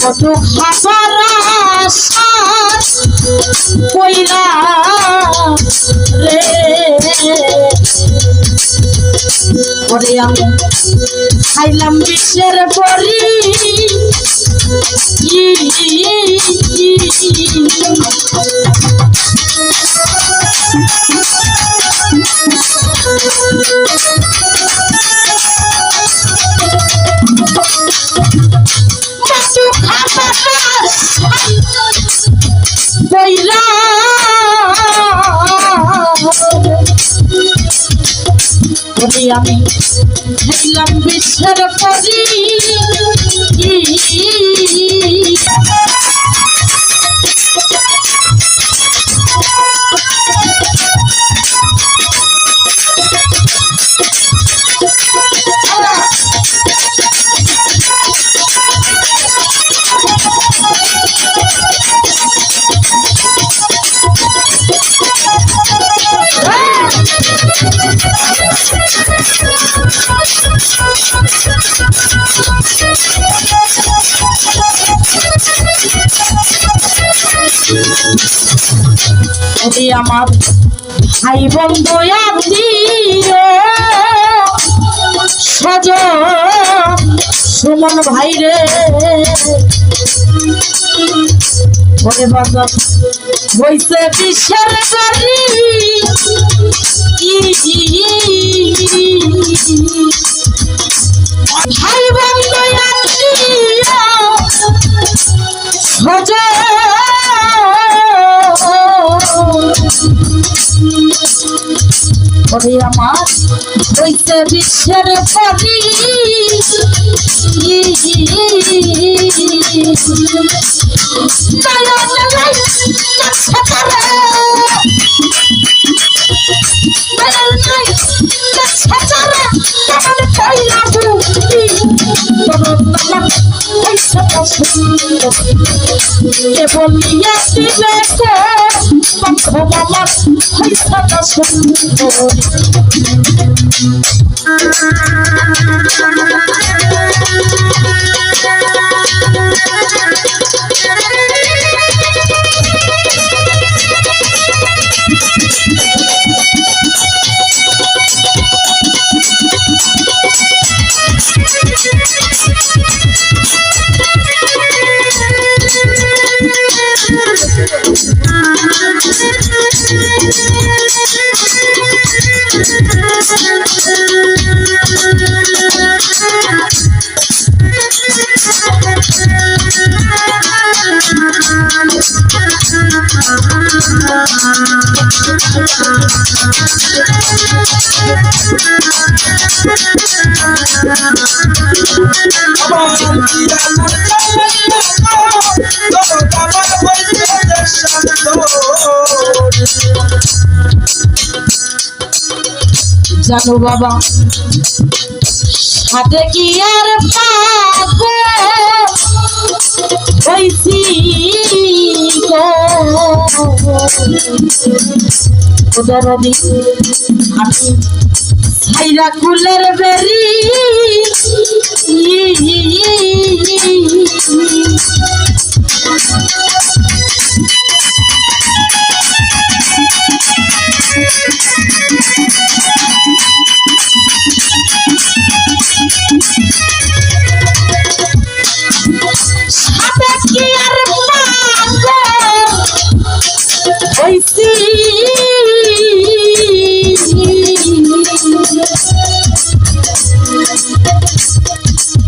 মধু খাবার কইলা রে। ওরে আমি খাইলাম বিশ্বের পরি ওরে আমি খাইলাম বিশ্বের পরি। ওরে আমার ভাই বন্ধু আত্মীয় সজ সুমন ভাই রে। ওরে বাজার হইছে বিশ্বের বাড়ি। ওরে আমার হইছে বিশ্বের পরি বলিয়া দিলে কো আমার হইছাটা সুন্দর জানো বাবা সাথে কি আর পাবো? আমি ছাইরা কুলের বেরি। সাথে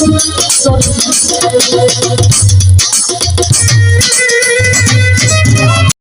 পাশে